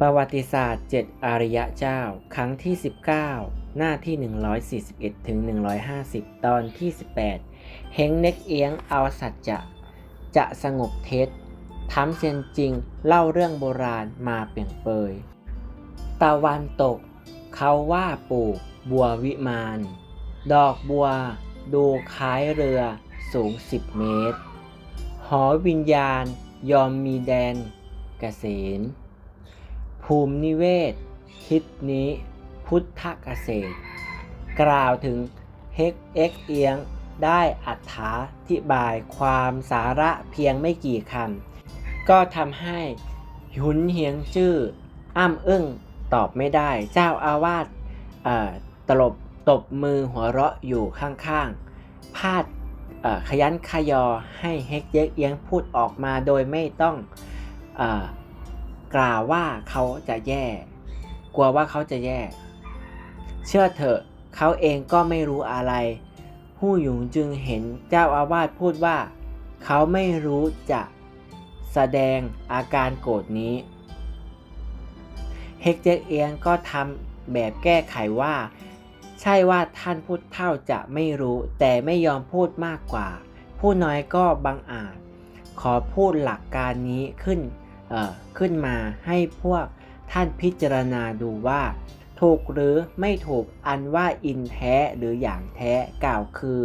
ประวัติศาสตร์ 7 อารยะเจ้า ครั้งที่ 19 หน้าที่ 141ถึง150 ตอนที่ 18 เฮงเน็กเอียงเอาสัจจะ จะสงบเท็จทำเซียนจริงเล่าเรื่องโบราณมาเปลี่ยนเปย ตะวันตก เขาว่าปลูกบัววิมาน ดอกบัว ดูคล้ายเรือสูง 10 เมตร หอวิญญาณยอมมีแดนเกษณ ภูมินิเวศ ทิศนี้ พุทธเกษตร กล่าวถึงเฮกเอ็กเอียงได้อัถาธิบายความสาระเพียงไม่กี่คำก็ทำให้หุนเฮียงจื้ออ้ำอึ้งตอบไม่ได้ เจ้าอาวาสตลบตบมือหัวเราะอยู่ข้างๆ พาดขยันขยอให้เฮกเย็กเอียงพูดออกมาโดยไม่ต้องอ กล่าวว่าเขาจะแย่ กลัวว่าเขาจะแย่ เชื่อเถอะเขาเองก็ไม่รู้อะไรผู้หยุงจึงเห็นเจ้าอาวาสพูดว่า เขาไม่รู้จะแสดงอาการโกรธนี้ เฮกเจกเอียงก็ทำแบบแก้ไขว่า ใช่ว่าท่านพูดเท่าจะไม่รู้ แต่ไม่ยอมพูดมากกว่า ผู้น้อยก็บังอาจ ขอพูดหลักการนี้ขึ้น ขึ้นมาให้พวกท่านพิจารณาดูว่า ถูกหรือไม่ถูกอันว่าอินแท้หรืออย่างแท้กล่าวคือ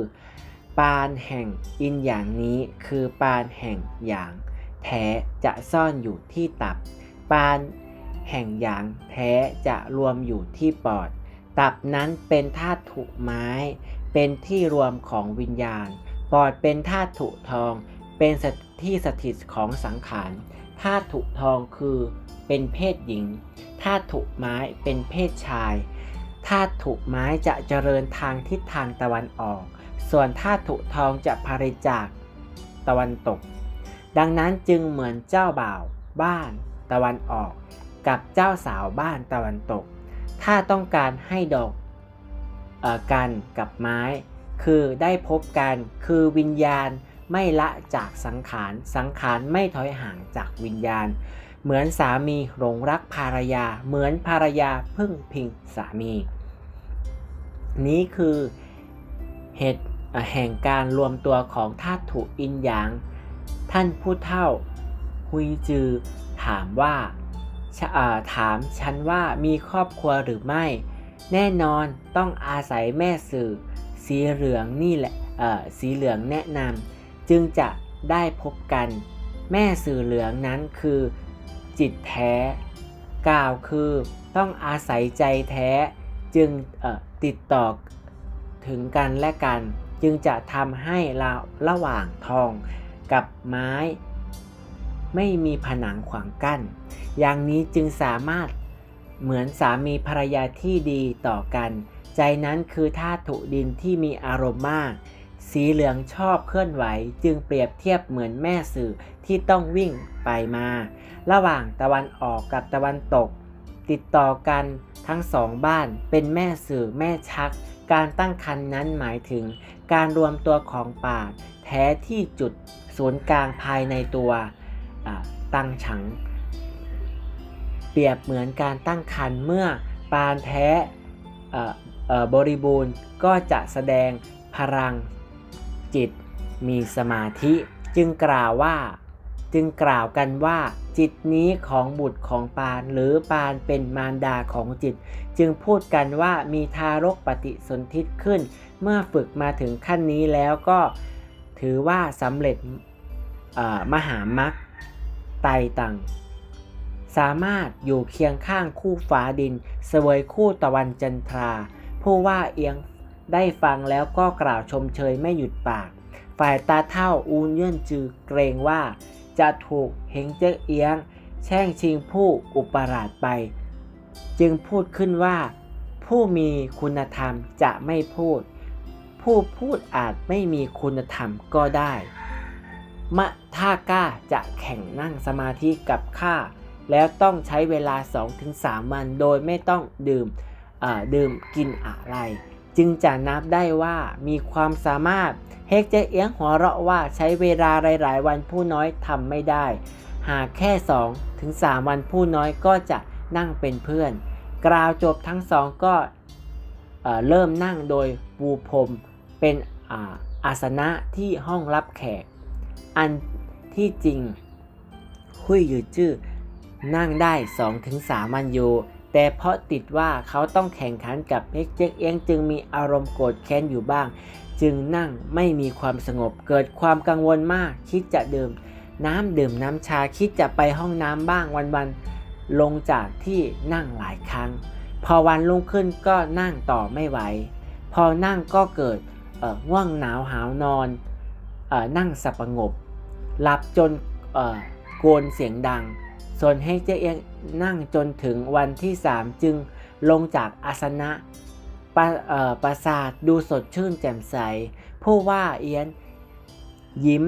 ปานแห่งอินอย่างนี้คือปานแห่งอย่างแท้จะซ่อนอยู่ที่ตับ ปานแห่งอย่างแท้จะรวมอยู่ที่ปอด ตับนั้นเป็นธาตุถุไม้ เป็นที่รวมของวิญญาณ ปอดเป็นธาตุถุทอง เป็นที่สถิตของสังขาร ธาตุถุทองคือเป็นเพศหญิงธาตุถุไม้เป็นเพศชายธาตุถุไม้จะเจริญทางทิศทางตะวันออก ส่วนธาตุถุทองจะพาริจากตะวันตก ดังนั้นจึงเหมือนเจ้าบ่าว บ้านตะวันออก กับเจ้าสาวบ้านตะวันตก ถ้าต้องการให้ดอกออกันกับไม้ คือได้พบกันคือวิญญาณ ไม่ละจากสังขาร สังขารไม่ถอยห่างจากวิญญาณ เหมือนสามีหลงรักภรรยา เหมือนภรรยาพึ่งพิงสามี นี้คือเหตุแห่งการรวมตัวของธาตุถุอินหยาง ท่านผู้เฒ่าฮุยจือถามว่าถามฉันว่ามีครอบครัวหรือไม่ แน่นอนต้องอาศัยแม่สื่อ สีเหลืองนี่แหละสีเหลืองแนะนำ จึงจะได้พบกัน แม่สื่อเหลืองนั้นคือ จิตแท้ กล่าวคือต้องอาศัยใจแท้จึงติดต่อถึงกันและกัน จึงจะทำให้เราระหว่างทองกับไม้ ไม่มีผนังขวางกั้น อย่างนี้จึงสามารถเหมือนสามีภรรยาที่ดีต่อกัน ใจนั้นคือธาตุดินที่มีอารมณ์มาก สีเหลืองชอบเคลื่อนไหวจึงเปรียบเทียบเหมือนแม่สื่อที่ต้องวิ่งไปมา ระหว่างตะวันออกกับตะวันตก ติดต่อกันทั้งสองบ้านเป็นแม่สื่อแม่ชัก การตั้งครรภ์นั้นหมายถึง การรวมตัวของป่าแท้ที่จุดศูนย์กลางภายในตัวตั้งฉัง เปรียบเหมือนการตั้งครรภ์เมื่อปานแท้บริบูรณ์ก็จะแสดงพลัง จิตมีสมาธิจึงกล่าวว่า จึงกล่าวกันว่า จิตนี้ของบุตรของปานหรือปานเป็นมารดาของจิต จึงพูดกันว่ามีทารกปฏิสนธิขึ้น เมื่อฝึกมาถึงขั้นนี้แล้วก็ถือว่าสำเร็จมหามัคไตตังสามารถอยู่เคียงข้างคู่ฟ้าดิน เสวยคู่ตะวันจันทรา ผู้ว่าเอียง ได้ฟังแล้วก็กล่าวชมเชยไม่หยุดปาก ฝ่ายตาเท่าอูนเยื่นจือเกรงว่า จะถูกเฮงเจ๊กเอียง แช่งชิงผู้อุปราชไป จึงพูดขึ้นว่า ผู้มีคุณธรรมจะไม่พูด ผู้พูดอาจไม่มีคุณธรรมก็ได้ มะถ้ากล้าจะแข่งนั่งสมาธิกับข้าแล้วต้องใช้เวลา 2-3 วันโดยไม่ต้องดื่มดื่มกินอะไร จึงจะนับได้ว่ามีความสามารถเฮกเจเอียงหัวเราะว่าใช้เวลาหลายๆ วันผู้น้อยทำไม่ได้ หากแค่2-3วันผู้น้อยก็จะนั่งเป็นเพื่อน กล่าวจบทั้งสองก็เอ่อเริ่มนั่งโดยปูพรมเป็นอาอาสนะที่ห้องรับแขก อันที่จริงหุยยือจื้อนั่งได้ 2-3 วันอยู่ แต่เพราะติดว่าเขาต้องแข่งขันกับเพ็กเจ๊กเอียงจึงมีอารมณ์โกรธแค้นอยู่บ้าง จึงนั่งไม่มีความสงบเกิดความกังวลมาก คิดจะดื่ม น้ำดื่มน้ำชาคิดจะไปห้องน้ำบ้างวันๆลงจากที่นั่งหลายครั้ง พอวันรุ่งขึ้นก็นั่งต่อไม่ไหว พอนั่งก็เกิดเอ่อง่วงหนาวหาวนอนเอ่อนั่งสับประงบหลับจนเอ่โกนเสียงดัง ส่วนให้เจ๊เอียง นั่งจนถึงวันที่ 3 จึงลงจากอาสนะปราปราสาทดูสดชื่นแจ่มใส ผู้ว่าเอียนยิ้ม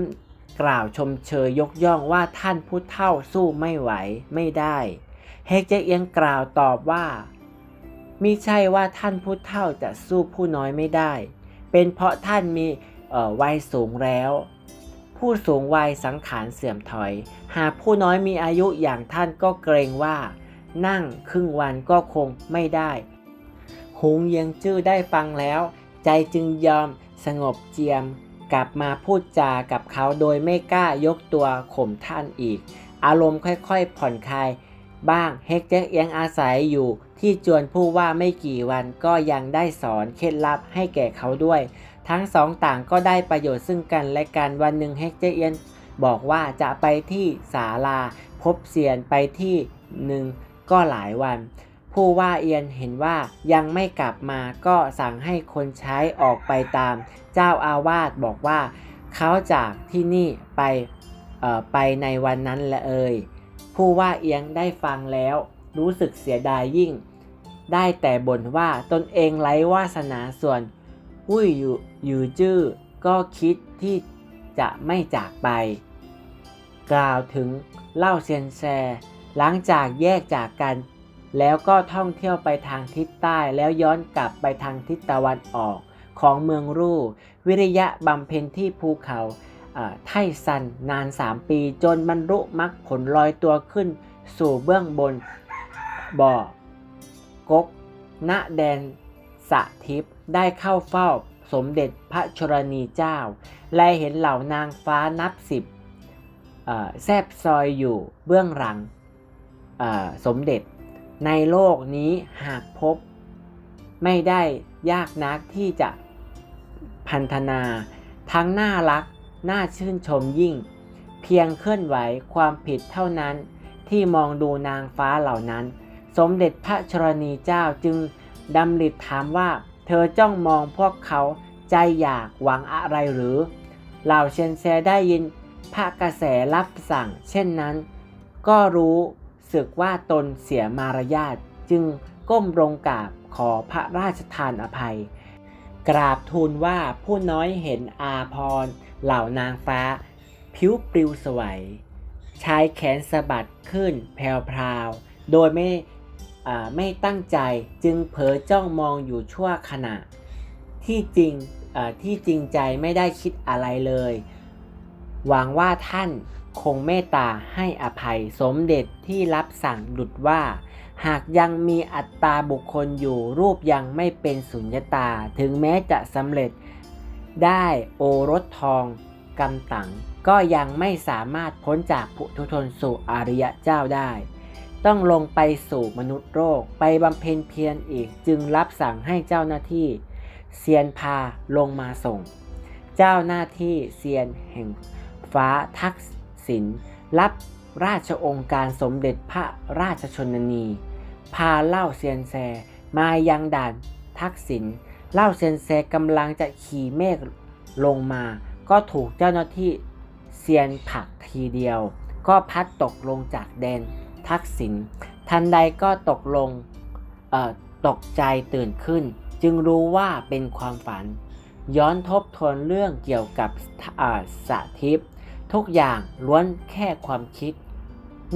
กล่าวชมเชยยกย่องว่าท่านผู้เฒ่าสู้ไม่ไหวไม่ได้ เฮกเจเอียงกล่าวตอบว่ามิใช่ว่าท่านผู้เฒ่าจะสู้ผู้น้อยไม่ได้ เป็นเพราะท่านมีวัยสูงแล้ว ผู้สูงวัยสังขารเสื่อมถอย หากผู้น้อยมีอายุอย่างท่านก็เกรงว่า นั่งครึ่งวันก็คงไม่ได้หงเยียงจื้อได้ฟังแล้ว ใจจึงยอมสงบเจียม กลับมาพูดจากับเขาโดยไม่กล้ายกตัวข่มท่านอีก อารมณ์ค่อยๆผ่อนคลายบ้างเฮกเจ๊กเอียงอาศัยอยู่ที่จวนผู้ว่าไม่กี่วันก็ยังได้สอนเคล็ดลับให้แก่เขาด้วย ทั้งสองต่างก็ได้ประโยชน์ซึ่งกันและกันวันหนึ่งเฮกเจเอียนบอกว่าจะไปที่ศาลาพบเซียนไปที่หนึ่งก็หลายวัน ผู้ว่าเอียนเห็นว่ายังไม่กลับมาก็สั่งให้คนใช้ออกไปตาม เจ้าอาวาสบอกว่า เขาจากที่นี่ไปเอ่อไปในวันนั้นละเอ่ยผู้ว่าเอียงได้ฟังแล้ว รู้สึกเสียดายยิ่ง ได้แต่บ่นว่าตนเองไร้วาสนาส่วน หุ้ยอยู่อยู่จื้อก็คิดที่จะไม่จากไป กล่าวถึงเล่าเซียนแซ หลังจากแยกจากกัน แล้วก็ท่องเที่ยวไปทางทิศใต้แล้วย้อนกลับไปทางทิศตะวันออกของเมืองรู่ วิริยะบำเพ็ญที่ภูเขาเอ่อไทซันนาน 3 ปีจนบรรลุมรรคผลลอยตัวขึ้น สู่เบื้องบนบ่อกกณแดน สะทิพย์ได้เข้าเฝ้าสมเด็จพระชรณีเจ้า และเห็นเหล่านางฟ้านับสิบแซบซอยอยู่เบื้องหลังสมเด็จ ในโลกนี้หากพบ ไม่ได้ยากนักที่จะพันธนา ทั้งน่ารัก น่าชื่นชมยิ่ง เพียงเคลื่อนไหวความผิดเท่านั้นที่มองดูนางฟ้าเหล่านั้น สมเด็จพระชรณีเจ้าจึง ดำริดถามว่า เธอจ้องมองพวกเขาใจอยากหวังอะไรหรือ เหล่าเชนแซได้ยินพระกระแสรับสั่ง เช่นนั้น ก็รู้สึกว่าตนเสียมารยาทจึงก้มลงกราบขอพระราชทานอภัย กราบทูลว่าผู้น้อยเห็นอาพรเหล่านางฟ้า ผิวปลิวสวยชายแขนสะบัดขึ้นแผวพรวโดยไม่ ไม่ตั้งใจจึงเผลอจ้องมองอยู่ชั่วขณะ ที่จริงที่จริงใจไม่ได้คิดอะไรเลย หวังว่าท่านคงเมตตาให้อภัยสมเด็จที่รับสั่งดุดว่า หากยังมีอัตตาบุคคลอยู่รูปยังไม่เป็นสุญญตา ถึงแม้จะสำเร็จได้โอรสทองกำตังก็ยังไม่สามารถพ้นจากผุทุชนสู่อริยะเจ้าได้ ต้องลงไปสู่มนุษย์โลกไปบำเพ็ญเพียรอีกจึงรับสั่งให้เจ้าหน้าที่เซียนพาลงมาส่ง เจ้าหน้าที่เซียนแห่งฟ้าทักษิณรับราชองค์การสมเด็จพระราชชนนี พาเล่าเซียนแซมายังด่านทักษิณเล่าเซียนแซกำลังจะขี่เมฆลงมา ก็ถูกเจ้าหน้าที่เซียนผลักทีเดียว ก็พัดตกลงจากแดน ทักษิณทันใดก็ตกลงตกใจตื่นขึ้น จึงรู้ว่าเป็นความฝัน ย้อนทบทวนเรื่องเกี่ยวกับสาทิพย์ทุกอย่างล้วนแค่ความคิด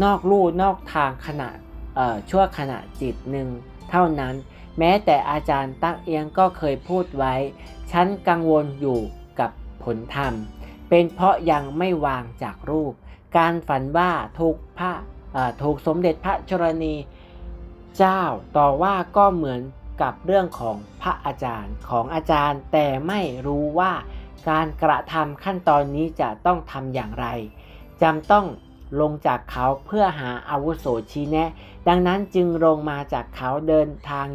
นอกลู่นอกทางขณะชั่วขณะจิตหนึ่งเท่านั้น แม้แต่อาจารย์ตักเอียงก็เคยพูดไว้ ฉันกังวลอยู่กับผลธรรม เป็นเพราะยังไม่วางจากรูป การฝันว่าถูกพระ ถูกสมเด็จพระชรณีเจ้าต่อว่าก็เหมือนกับเรื่องของพระอาจารย์ของอาจารย์ แต่ไม่รู้ว่าการกระทำขั้นตอนนี้จะต้องทำอย่างไรจำต้องลงจากเขาเพื่อหาอาวุโสชี้แนะ ดังนั้นจึงลงมาจากเขาเดินทาง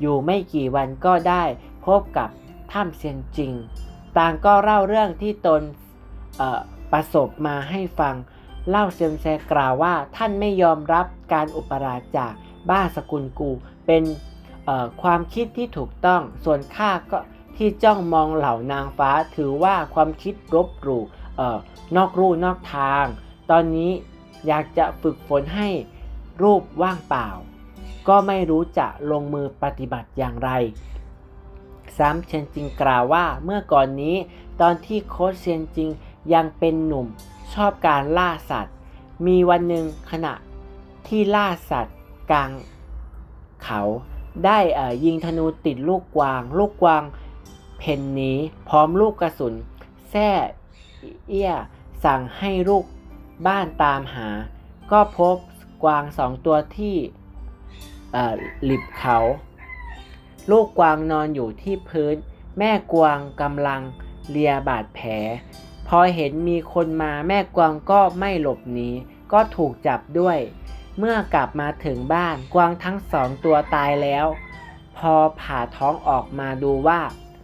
อยู่ไม่กี่วันก็ได้พบกับถ้ำเซียนจริง ต่างก็เล่าเรื่องที่ตนประสบมาให้ฟัง เล่าเซียมแซกล่าวว่าท่านไม่ยอมรับการอุปราชจากบ้าสกุลกู เป็นความคิดที่ถูกต้อง ส่วนข้าก็ที่จ้องมองเหล่านางฟ้าถือว่าความคิดรบหลู่นอกรูนอกทาง ตอนนี้อยากจะฝึกฝนให้รูปว่างเปล่า ก็ไม่รู้จะลงมือปฏิบัติอย่างไรซ้ำเชนจิงกล่าวว่าเมื่อก่อนนี้ ตอนที่โค้ชเซียนจิงยังเป็นหนุ่ม ชอบการล่าสัตว์ มีวันหนึ่งขณะที่ล่าสัตว์กลางเขาได้ยิงธนูติดลูกกวาง ลูกกวางเพนนี้พร้อมลูกกระสุนแท่เอี้ยสั่งให้ลูกบ้านตามหา ก็พบกวางสองตัวที่หลิบเขา ลูกกวางนอนอยู่ที่พื้น แม่กวางกำลังเลียบาดแผล พอเห็นมีคนมาแม่กวางก็ไม่หลบหนีก็ถูกจับด้วย เมื่อกลับมาถึงบ้านกวางทั้งสองตัวตายแล้ว พอผ่าท้องออกมาดูว่า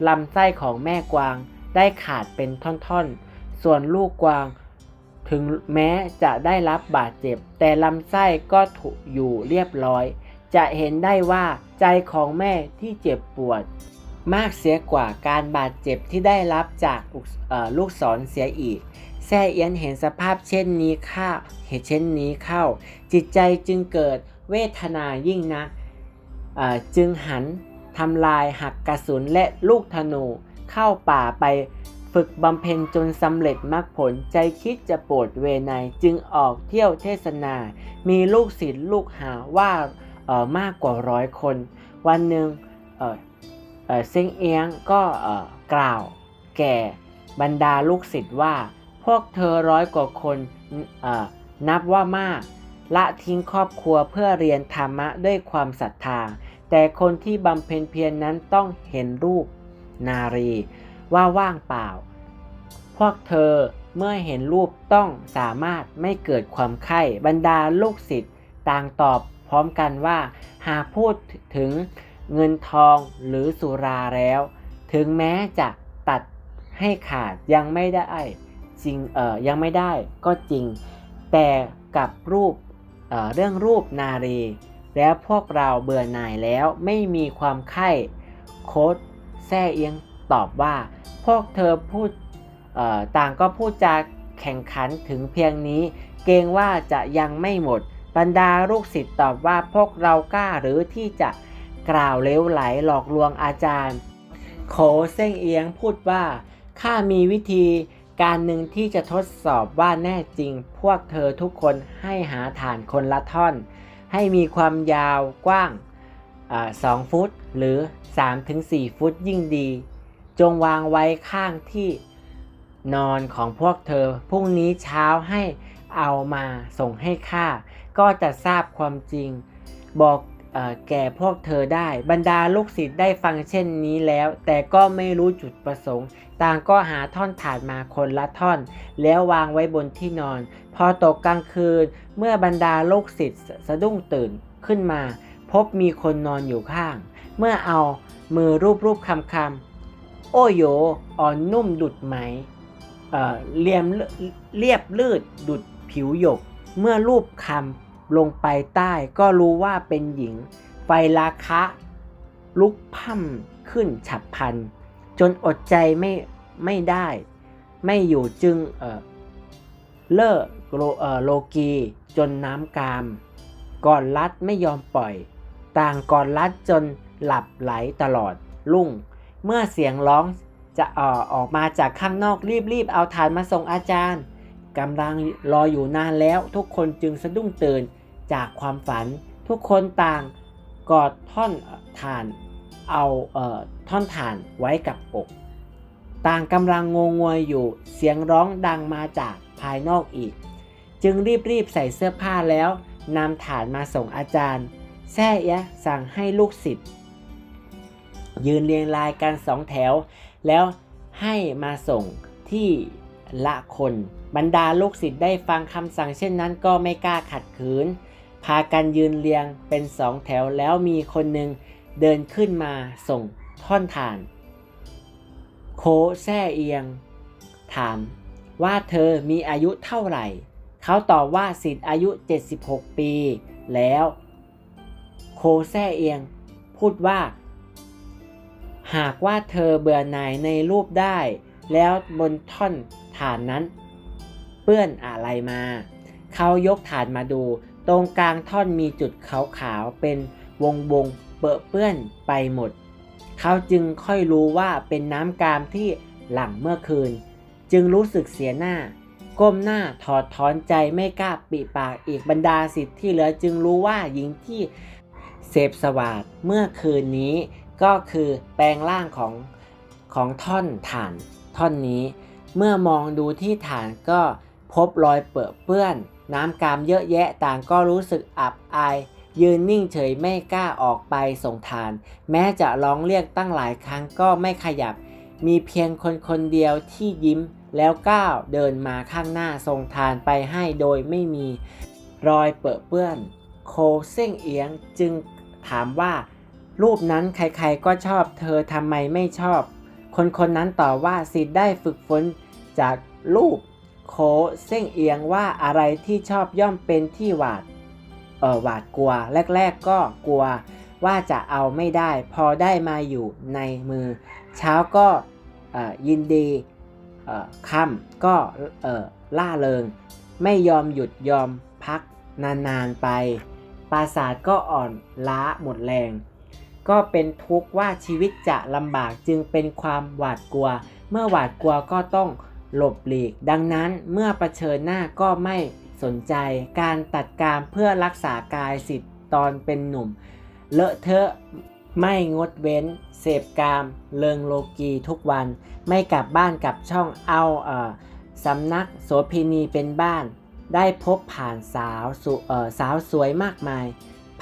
ลำไส้ของแม่กวางได้ขาดเป็นท่อนๆ ส่วนลูกกวางถึงแม้จะได้รับบาดเจ็บ แต่ลำไส้ก็ถูกอยู่เรียบร้อย จะเห็นได้ว่าใจของแม่ที่เจ็บปวด มากเสียกว่าการบาดเจ็บที่ได้รับจากลูกศรเสียอีก แซ่เอียนเห็นสภาพเช่นนี้เข้าเหตุเช่นนี้เข้า จิตใจจึงเกิดเวทนายิ่งนัก จึงหันทำลายหักกระสุนและลูกธนูเข้าป่าไปฝึกบำเพ็ญจนสำเร็จมรรคผลใจคิดจะโปรดเวนยจึงออกเที่ยวเทศนา มีลูกศิษย์ลูกหาว่าออมากกว่าร้อยคน วันหนึ่ง เซิงเอียงก็กล่าวแก่บรรดาลูกศิษย์ว่า พวกเธอร้อยกว่าคนนับว่ามาก ละทิ้งครอบครัวเพื่อเรียนธรรมะด้วยความศรัทธา แต่คนที่บำเพ็ญเพียรนนั้นต้องเห็นรูปนารีว่าว่างเปล่า พวกเธอเมื่อเห็นรูปต้องสามารถไม่เกิดความไข้บรรดาลูกศิษย์ต่างตอบพร้อมกันว่า หากพูดถึง เงินทองหรือสุราแล้ว ถึงแม้จะตัดให้ขาดยังไม่ได้จริงเออยังไม่ได้ก็จริง แต่กับรูปเเรื่องรูปนารี แล้วพวกเราเบื่อหน่ายแล้วไม่มีความไข้โคดแซ่เอียงตอบว่า พวกเธอพูดต่างก็พูดจาแข่งขันถึงเพียงนี้ เกรงว่าจะยังไม่หมด บรรดาลูกศิษย์ตอบว่าพวกเรากล้าหรือที่จะ กล่าวเลี้ยวไหลหลอกลวงอาจารย์ โขเส้งเอียงพูดว่าข้ามีวิธีการหนึ่งที่จะทดสอบว่าแน่จริง พวกเธอทุกคนให้หาฐานคนละท่อน ให้มีความยาวกว้างสองฟุต หรือ 3-4 ฟุตยิ่งดี จงวางไว้ข้างที่นอนของพวกเธอ พรุ่งนี้เช้าให้เอามาส่งให้ข้า ก็จะทราบความจริง บอก แก่พวกเธอได้ บรรดาลูกศิษย์ได้ฟังเช่นนี้แล้ว แต่ก็ไม่รู้จุดประสงค์ ต่างก็หาท่อนถาดมาคนละท่อน แล้ววางไว้บนที่นอน พอตกกลางคืน เมื่อบรรดาลูกศิษย์สะดุ้งตื่นขึ้นมา พบมีคนนอนอยู่ข้าง เมื่อเอามือรูปรูปคำคำโอโยอ่อนนุ่มดุดไหมเอ่อเรียมเรียบลืดดุดผิวหยก เมื่อรูปคำ ลงไปใต้ก็รู้ว่าเป็นหญิง ไฟราคะ ลุกพั่มขึ้นฉับพัน จนอดใจไม่ไม่ได้ ไม่อยู่จึงเออเลิกโลเอโลกีจนน้ำกาม ก่อนรัดไม่ยอมปล่อย ต่างก่อนรัดจนหลับไหลตลอดลุ่ง เมื่อเสียงร้องจะออออกมาจากข้างนอกรีบๆเอาฐานมาส่งอาจารย์ กำลังรออยู่นานแล้ว ทุกคนจึงสะดุ้งตื่นจากความฝัน ทุกคนต่างกอดท่อนฐานเอาเอ่อท่อนฐานไว้กับอก ต่างกำลังงงงวยอยู่เสียงร้องดังมาจากภายนอกอีก จึงรีบๆใส่เสื้อผ้าแล้วนำฐานมาส่งอาจารย์ แซ่เอียะสั่งให้ลูกศิษย์ยืนเรียงรายกันสองแถว แล้วให้มาส่งที่ ละคน บรรดาลูกศิษย์ได้ฟังคำสั่งเช่นนั้นก็ไม่กล้าขัดขืน พากันยืนเรียงเป็นสองแถวแล้วมีคนหนึ่งเดินขึ้นมาส่งท่อนฐาน โคแซ่เอียง ถามว่าเธอมีอายุเท่าไหร่ เขาตอบว่าสิทธิ์อายุ 76 ปีแล้ว โคแซ่เอียง พูดว่า หากว่าเธอเบื่อหน่ายในรูปได้ แล้วบนท่อน ฐานนั้น เปื้อนอะไรมา เขายกฐานมาดู ตรงกลางท่อนมีจุดขาวๆเป็นวงวงๆเปรอเปื้อนไปหมด เขาจึงค่อยรู้ว่าเป็นน้ำกามที่หลั่งเมื่อคืน จึงรู้สึกเสียหน้า ก้มหน้าถอดถอนใจไม่กล้าปิปากอีกบรรดาสิทธิ์ที่เหลือจึงรู้ว่าหญิงที่เสพสวาดเมื่อคืนนี้ก็คือแปลงร่างของของท่อนฐานท่อนนี้ เมื่อมองดูที่ฐานก็พบรอยเปื้อเปื้อน น้ำกามเยอะแยะต่างก็รู้สึกอับอาย ยืนนิ่งเฉยไม่กล้าออกไปส่งทาน แม้จะร้องเรียกตั้งหลายครั้งก็ไม่ขยับ มีเพียงคนคนเดียวที่ยิ้มแล้วก้าวเดินมาข้างหน้าส่งทานไปให้โดยไม่มีรอยเปื้อเปื้อน โคเส้งเอียงจึงถามว่า รูปนั้นใครๆก็ชอบเธอทำไมไม่ชอบ คนคนนั้นตอบว่าสิทธิ์ได้ฝึกฝน จากรูปโคเส้งเอียงว่าอะไรที่ชอบย่อมเป็นที่หวาดเออหวาดกลัว แรก ๆ ก็กลัวว่าจะเอาไม่ได้ พอได้มาอยู่ในมือ เช้าก็ยินดีเอ่อค่ำก็ล่าเริง ไม่ยอมหยุดยอมพักนาน ๆ ไป ปราสาทก็อ่อนล้าหมดแรง ก็เป็นทุกข์ว่าชีวิตจะลำบากจึงเป็นความหวาดกลัว เมื่อหวาดกลัวก็ต้อง หลบหลีก ดังนั้นเมื่อเผชิญหน้าก็ไม่สนใจการตัดกามเพื่อรักษากายสิทธิ์ตอนเป็นหนุ่ม เลอะเทอะไม่งดเว้น เสพกาม เลิงโลกีทุกวัน ไม่กลับบ้านกลับช่องเอาเออสำนักโสเภณีเป็นบ้าน ได้พบผ่านสาวสเออสาวสวยมากมาย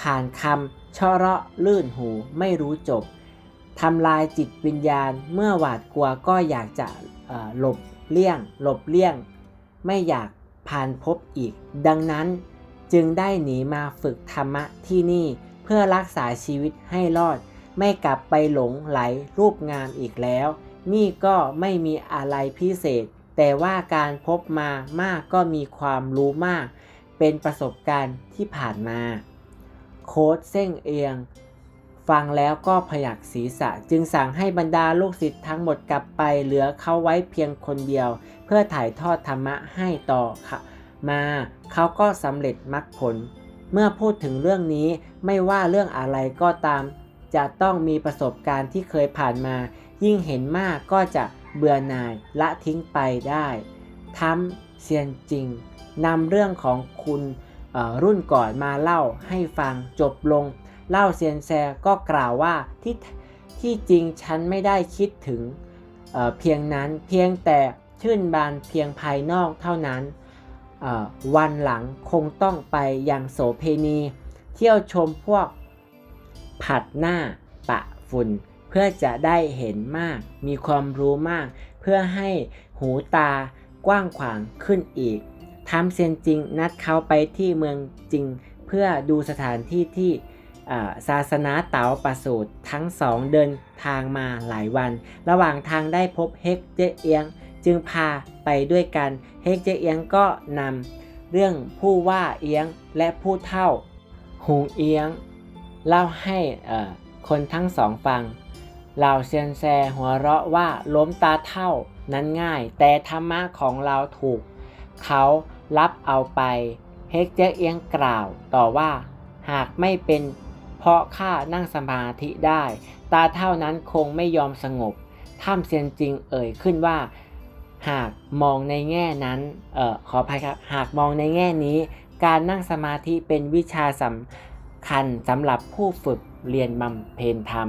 ผ่านคำชาะเราะลื่นหูไม่รู้จบทำลายจิตวิญญาณเมื่อหวาดกลัวก็อยากจะหลบ เลี่ยง หลบเลี่ยง ไม่อยากผ่านพบอีก ดังนั้นจึงได้หนีมาฝึกธรรมะที่นี่เพื่อรักษาชีวิตให้รอด ไม่กลับไปหลงไหลรูปงามอีกแล้ว นี่ก็ไม่มีอะไรพิเศษ แต่ว่าการพบมามากก็มีความรู้มาก เป็นประสบการณ์ที่ผ่านมา โค้ดเส้งเอียง ฟังแล้วก็พยักศีรษะ จึงสั่งให้บรรดาลูกศิษย์ทั้งหมดกลับไปเหลือเขาไว้เพียงคนเดียว เพื่อถ่ายทอดธรรมะให้ต่อค่ะ มาเขาก็สำเร็จมรรคผล เมื่อพูดถึงเรื่องนี้ไม่ว่าเรื่องอะไรก็ตาม จะต้องมีประสบการณ์ที่เคยผ่านมา ยิ่งเห็นมากก็จะเบื่อหน่ายละทิ้งไปได้ทำเซียนจริงนำเรื่องของคุณรุ่นก่อนมาเล่าให้ฟังจบลง เล่าเซียนแซก็กล่าวว่าที่ที่จริงฉันไม่ได้คิดถึงเเพียงนั้นเพียงแต่ชื่นบานเพียงภายนอกเท่านั้น วันหลังคงต้องไปยังโสเพณี เที่ยวชมพวกผัดหน้าปะฝุ่น เพื่อจะได้เห็นมาก มีความรู้มาก เพื่อให้หูตากว้างขวางขึ้นอีกทำเซียนจริงนัดเขาไปที่เมืองจริง เพื่อดูสถานที่ที่ ศาสนาเต๋าประสูตรทั้งสองเดินทางมาหลายวัน ระหว่างทางได้พบเฮกเจเอียงจึงพาไปด้วยกัน เฮกเจเอียงก็นำเรื่องผู้ว่าเอียงและผู้เท่าหงเอียง เล่าให้คนทั้งสองฟังเหล่าเซียนแซหัวเราะว่าล้มตาเท่านั้นง่าย แต่ธรรมะของเราถูก เขารับเอาไป เฮกเจเอียงกล่าวต่อว่า หากไม่เป็น เพราะข้านั่งสมาธิได้ ตาเท่านั้นคงไม่ยอมสงบถ้ำเซียนจริงเอ่ยขึ้นว่า หากมองในแง่นั้นเอ่อขออภัยครับ หากมองในแง่นี้ การนั่งสมาธิเป็นวิชาสำคัญสำหรับผู้ฝึกเรียนบำเพ็ญธรรม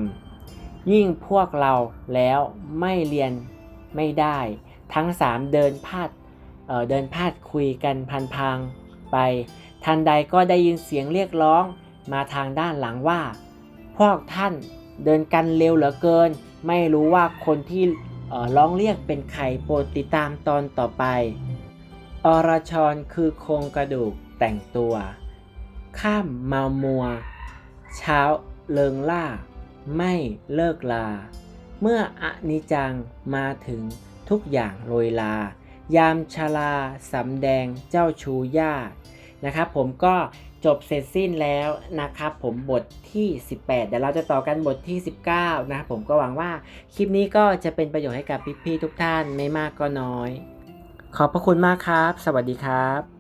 ยิ่งพวกเราแล้วไม่เรียนไม่ได้ ทั้งสามเดินพาดเเดินพาดคุยกันพันพางไป ทันใดก็ได้ยินเสียงเรียกร้อง มาทางด้านหลังว่า พวกท่านเดินกันเร็วเหลือเกิน ไม่รู้ว่าคนที่ร้องเรียกเป็นใครโปรดติดตามตอนต่อไป อรชรคือโครงกระดูกแต่งตัว ข้ามเมามัว เช้าเลิงล่า ไม่เลิกลา เมื่ออนิจจังมาถึงทุกอย่างโรยลา ยามชาลาสำแดงเจ้าชูญาตินะครับผมก็ จบเสร็จสิ้นแล้วนะครับผมบทที่ 18 เดี๋ยวเราจะต่อกันบทที่ 19 นะครับผมก็หวังว่าคลิปนี้ก็จะเป็นประโยชน์ให้กับพี่ๆทุกท่านไม่มากก็น้อย ขอบพระคุณมากครับ สวัสดีครับ